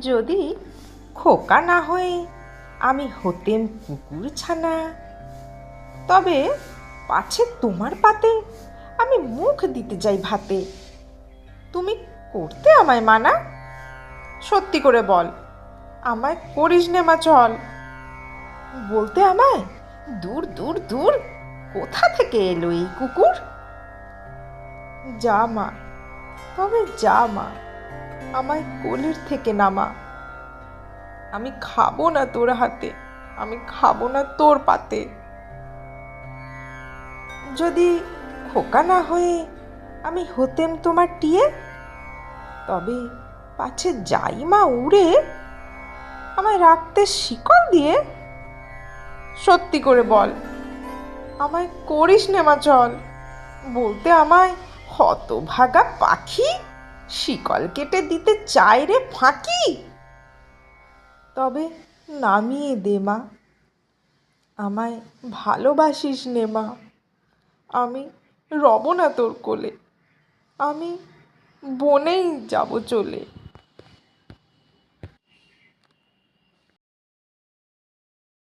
যদি খোকা না হয়ে আমি হতেম কুকুর ছানা, তবে পাছে তোমার পাতে আমি মুখ দিতে যাই ভাতে। তুমি করতে আমায় মানা? সত্যি করে বল, আমায় করিস নে মা চল। বলতে আমায়, দূর দূর দূর, কোথা থেকে এলো এই কুকুর? যা মা, তবে যা মা। আমায় কোলের থেকে নামা। আমি খাব না তোর হাতে, আমি খাব না তোর পাতে। যদি খোকা না হয়ে আমি হতেম তোমার টিয়ে, তবে পাছে যাই মা উড়ে। আমায় রাখতে শিকল দিয়ে। সত্যি করে বল, আমায় করিস নে মা চল। বলতে আমায় হতভাগা পাখি। শিকল কেটে দিতে চাই রে ফাঁকি। তবে নামিয়ে দে মা। আমায় ভালোবাসিস নে মা। আমি রব না তোর কোলে। আমি বনেই যাব চলে।